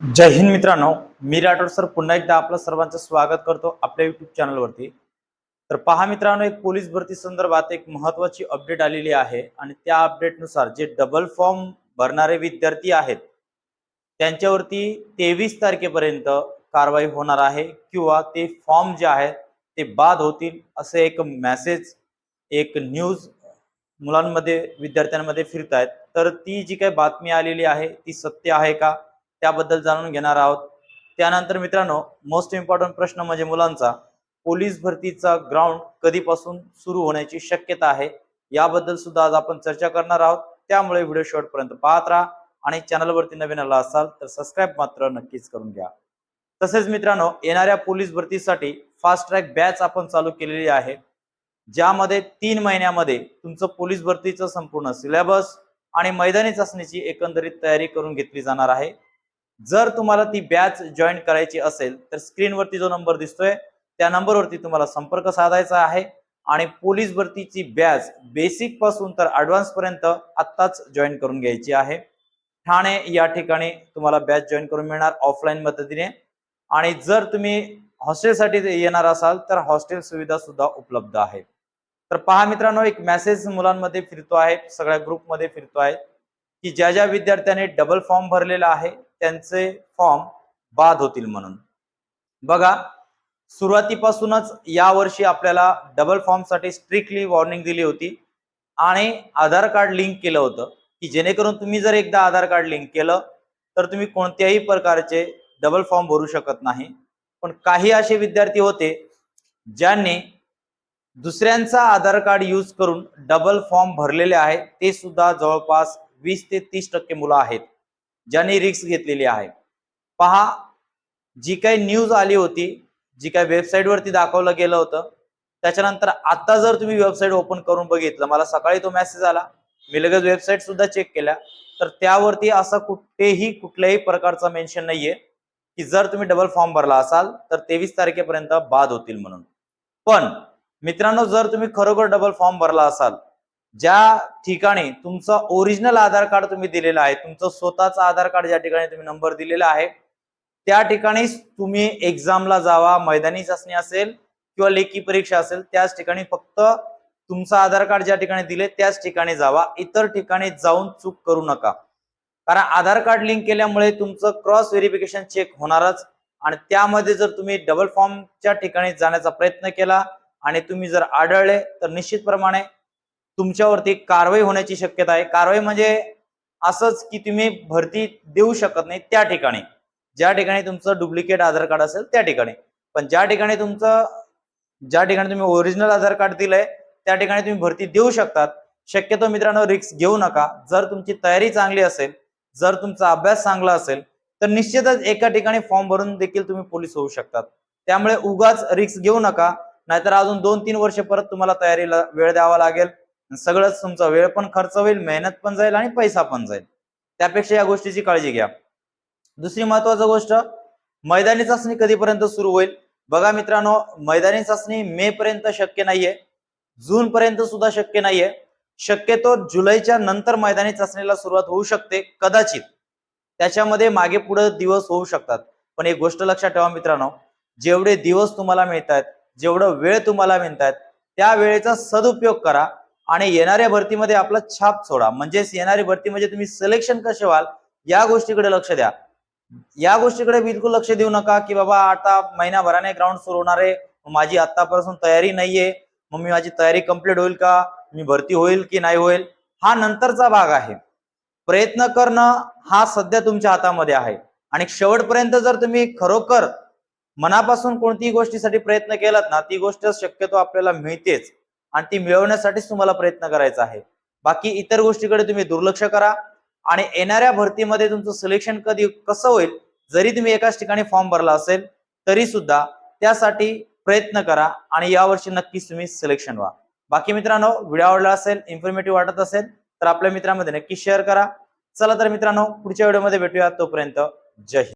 जय हिंद मित्रांनो मी राठोड सर. पुन्हा एकदा आपलं सर्वांचं स्वागत करतो आपल्या युट्यूब चॅनलवरती तर पहा मित्रांनो एक पोलीस भरती संदर्भात एक महत्वाची अपडेट आलेली आहे आणि त्या अपडेटनुसार जे डबल फॉर्म भरणारे विद्यार्थी आहेत त्यांच्यावरती तेवीस तारखेपर्यंत कारवाई होणार आहे किंवा ते फॉर्म जे आहेत ते बाद होतील असे एक मेसेज एक न्यूज मुलांमध्ये विद्यार्थ्यांमध्ये फिरत आहेत तर ती जी काही बातमी आलेली आहे ती सत्य आहे का? त्याबद्दल जाणून घेणार आहोत. त्यानंतर मित्रांनो मोस्ट इम्पॉर्टंट प्रश्न म्हणजे मुलांचा पोलीस भरतीचा ग्राउंड कधीपासून सुरू होण्याची शक्यता आहे याबद्दल सुद्धा आज आपण चर्चा करणार आहोत. त्यामुळे व्हिडिओ शेवटपर्यंत पाहत राहा आणि चॅनलवरती नवीन आला असाल तर सबस्क्राईब मात्र नक्कीच करून घ्या. तसेच मित्रांनो येणाऱ्या पोलीस भरतीसाठी फास्ट ट्रॅक बॅच आपण चालू केलेली आहे. ज्यामध्ये तीन महिन्यामध्ये तुमचं पोलीस भरतीचं संपूर्ण सिलेबस आणि मैदानी चाचणीची एकंदरीत तयारी करून घेतली जाणार आहे. जर तुम्हाला ती बॅच जॉईन करायची असेल तर स्क्रीनवरती जो नंबर दिसतोय त्या नंबरवरती तुम्हाला संपर्क साधायचा आहे. आणि पोलीस भरतीची बॅच बेसिकपासून तर ऍडव्हान्स पर्यंत आत्ताच जॉईन करून घ्यायची आहे. ठाणे या ठिकाणी तुम्हाला बॅच जॉईन करून मिळणार ऑफलाईन पद्धतीने आणि जर तुम्ही हॉस्टेलसाठी येणार असाल तर हॉस्टेल सुविधा सुद्धा उपलब्ध आहे. तर पहा मित्रांनो एक मेसेज मुलांमध्ये फिरतो आहे सगळ्या ग्रुपमध्ये फिरतो आहे की ज्या ज्या विद्यार्थ्यांनी डबल फॉर्म भरलेला आहे त्यांचे फॉर्म बाद होतील म्हणून. बघा सुरुवातीपासूनच यावर्षी आपल्याला डबल फॉर्मसाठी स्ट्रिक्टली वॉर्निंग दिली होती आणि आधार कार्ड लिंक केलं होतं की जेणेकरून तुम्ही जर एकदा आधार कार्ड लिंक केलं तर तुम्ही कोणत्याही प्रकारचे डबल फॉर्म भरू शकत नाही. पण काही असे विद्यार्थी होते ज्यांनी दुसऱ्यांचा आधार कार्ड यूज करून डबल फॉर्म भरलेले आहे ते सुद्धा जवळपास वीस ते तीस टक्के मुलं आहेत. ज्यांनी रिक्स घेतलेली आहे. पहा जी काही न्यूज आली होती जी काही वेबसाईटवरती दाखवलं गेलं होतं त्याच्यानंतर आता जर तुम्ही वेबसाईट ओपन करून बघितलं मला सकाळी तो मेसेज आला मी लगेच वेबसाईट सुद्धा चेक केल्या तर त्यावरती असं कुठेही कुठल्याही प्रकारचा मेन्शन नाहीये की जर तुम्ही डबल फॉर्म भरला असाल तर तेवीस तारखेपर्यंत बाद होतील म्हणून. पण मित्रांनो जर तुम्ही खरोखर डबल फॉर्म भरला असाल ज्या ठिकाणी तुमचं ओरिजिनल आधार कार्ड तुम्ही दिलेलं आहे तुमचं स्वतःचं आधार कार्ड ज्या ठिकाणी तुम्ही नंबर दिलेला आहे त्या ठिकाणी तुम्ही एक्झामला जावा मैदानी चाचणी असेल किंवा लेखी परीक्षा असेल त्याच ठिकाणी फक्त तुमचं आधार कार्ड ज्या ठिकाणी दिले त्याच ठिकाणी जावा. इतर ठिकाणी जाऊन चूक करू नका. कारण आधार कार्ड लिंक केल्यामुळे तुमचं क्रॉस व्हेरिफिकेशन चेक होणारच आणि त्यामध्ये जर तुम्ही डबल फॉर्मच्या ठिकाणी जाण्याचा प्रयत्न केला आणि तुम्ही जर आढळले तर निश्चितप्रमाणे तुमच्यावरती कारवाई होण्याची शक्यता आहे. कारवाई म्हणजे असंच की तुम्ही भरती देऊ शकत नाही त्या ठिकाणी. ज्या ठिकाणी तुमचं डुप्लिकेट आधार कार्ड असेल त्या ठिकाणी. पण ज्या ठिकाणी तुमचं ज्या ठिकाणी तुम्ही ओरिजिनल आधार कार्ड दिलंय त्या ठिकाणी तुम्ही भरती देऊ शकतात. शक्यतो मित्रांनो रिक्स घेऊ नका. जर तुमची तयारी चांगली असेल जर तुमचा अभ्यास चांगला असेल तर निश्चितच एका ठिकाणी फॉर्म भरून देखील तुम्ही पोलीस होऊ शकतात. त्यामुळे उगाच रिक्स घेऊ नका. नाहीतर अजून दोन तीन वर्ष परत तुम्हाला तयारीला वेळ द्यावा लागेल. सगळंच तुमचा वेळ पण खर्च होईल मेहनत पण जाईल आणि पैसा पण जाईल. त्यापेक्षा या गोष्टीची काळजी घ्या. दुसरी महत्वाची गोष्ट मैदानी चाचणी कधीपर्यंत सुरू होईल? बघा मित्रांनो मैदानी चाचणी मे पर्यंत शक्य नाहीये. जून पर्यंत सुद्धा शक्य नाहीये. शक्यतो जुलैच्या नंतर मैदानी चाचणीला सुरुवात होऊ शकते कदाचित. त्याच्यामध्ये मागे पुढे दिवस होऊ शकतात. पण एक गोष्ट लक्षात ठेवा मित्रांनो जेवढे दिवस तुम्हाला मिळतात जेवढं वेळ तुम्हाला मिळतात त्या वेळेचा सदुपयोग करा. आणि येणाऱ्या भरतीमध्ये आपला छाप सोडा. म्हणजेच येणारी भरती म्हणजे तुम्ही सिलेक्शन कसे व्हाल या गोष्टीकडे लक्ष द्या. या गोष्टीकडे बिलकुल लक्ष देऊ नका की बाबा आता महिनाभराने ग्राउंड सुरू होणार आहे माझी आतापासून तयारी नाहीये मग मी माझी तयारी कंप्लीट होईल का मी भरती होईल की नाही होईल हा नंतरचा भाग आहे. प्रयत्न करणं हा सध्या तुमच्या हातामध्ये आहे. आणि शेवटपर्यंत जर तुम्ही खरोखर मनापासून कोणतीही गोष्टीसाठी प्रयत्न केलात ना ती गोष्ट शक्यतो आपल्याला मिळतेच. आणि ती मिळवण्यासाठीच तुम्हाला प्रयत्न करायचा आहे. बाकी इतर गोष्टीकडे तुम्ही दुर्लक्ष करा आणि येणाऱ्या भरतीमध्ये तुमचं सिलेक्शन कधी कसं होईल जरी तुम्ही एकाच ठिकाणी फॉर्म भरला असेल तरी सुद्धा त्यासाठी प्रयत्न करा आणि यावर्षी नक्कीच तुम्ही सिलेक्शन व्हा. बाकी मित्रांनो व्हिडिओ आवडला असेल इन्फॉर्मेटिव्ह वाटत असेल तर आपल्या मित्रांमध्ये नक्की शेअर करा. चला तर मित्रांनो पुढच्या व्हिडिओमध्ये भेटूया तोपर्यंत. जय हिंद.